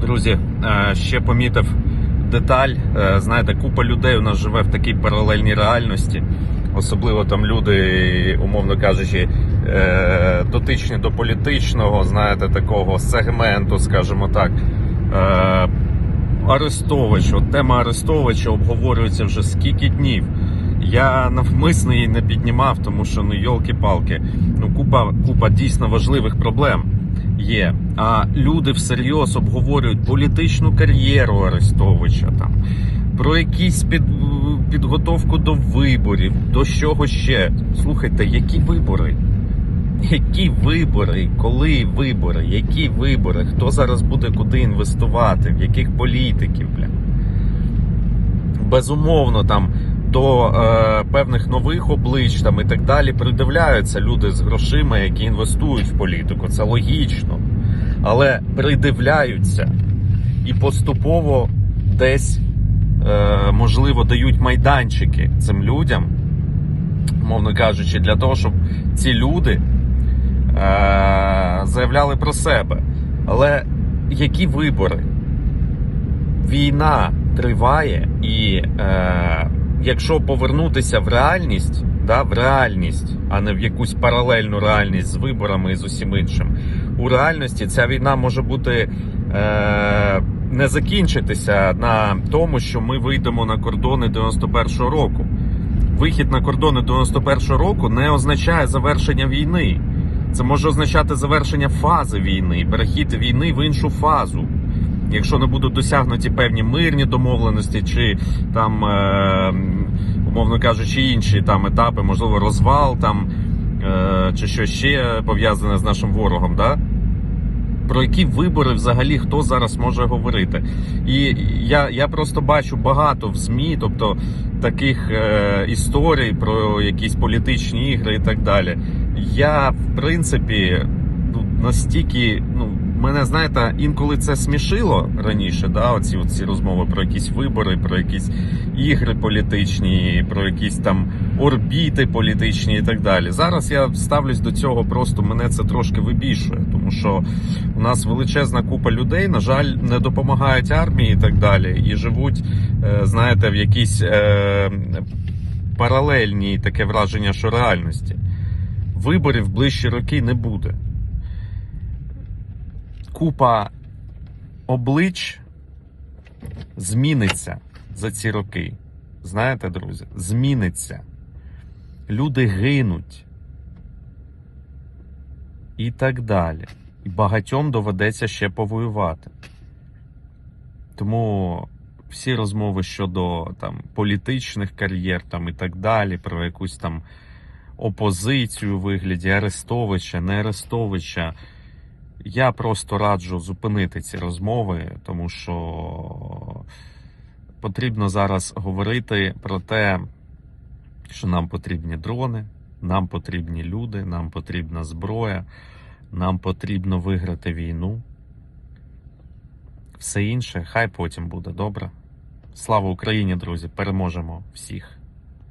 Друзі, е, ще помітив деталь. Е, Знаєте, купа людей у нас живе в такій паралельній реальності. Особливо там люди, умовно кажучи, е, дотичні до політичного, знаєте, такого сегменту, скажімо так. Арестович, от тема Арестовича обговорюється вже скільки днів. Я навмисно її не піднімав, тому що ну йолки-палки, ну купа, купа дійсно важливих проблем є. А люди всерйоз обговорюють політичну кар'єру Арестовича там. Про якісь під, підготовку до виборів, до чого ще. Слухайте, які вибори? Які вибори? Коли вибори? Які вибори? Хто зараз буде куди інвестувати? В яких політиків? Бля? Безумовно, там до е, певних нових облич там і так далі придивляються люди з грошима, які інвестують в політику. Це логічно. Але придивляються і поступово десь, е, можливо, дають майданчики цим людям, мовно кажучи, для того, щоб ці люди е, заявляли про себе. Але які вибори? Війна триває, і е, якщо повернутися в реальність, да, в реальність, а не в якусь паралельну реальність з виборами і з усім іншим, у реальності ця війна може бути е, не закінчитися на тому, що ми вийдемо на кордони 91-го року. Вихід на кордони 91-го року не означає завершення війни. Це може означати завершення фази війни, перехід війни в іншу фазу. Якщо не будуть досягнуті певні мирні домовленості, чи там, е, умовно кажучи, інші там етапи, можливо, розвал там, е, чи що ще пов'язане з нашим ворогом, да? Про які вибори взагалі хто зараз може говорити? І я, я просто бачу багато в ЗМІ, тобто таких е, історій про якісь політичні ігри і так далі. Я, в принципі, ну, настільки, ну, мене знаєте, інколи це смішило раніше, да, оці, оці розмови про якісь вибори, про якісь ігри політичні, про якісь там орбіти політичні і так далі. Зараз я ставлюсь до цього, просто мене це трошки вибішує, тому що у нас величезна купа людей, на жаль, не допомагають армії і так далі, і живуть, е, знаєте, в якійсь е, паралельній таке враження, що реальності. Виборів ближчі роки не буде. Купа облич зміниться за ці роки. Знаєте, друзі, зміниться. Люди гинуть. І так далі. І багатьом доведеться ще повоювати. Тому всі розмови щодо там, політичних кар'єр там, і так далі, про якусь там опозицію у вигляді Арестовича, не Арестовича. Я просто раджу зупинити ці розмови, тому що потрібно зараз говорити про те, що нам потрібні дрони, нам потрібні люди, нам потрібна зброя, нам потрібно виграти війну. Все інше, хай потім буде добре. Слава Україні, друзі! Переможемо всіх!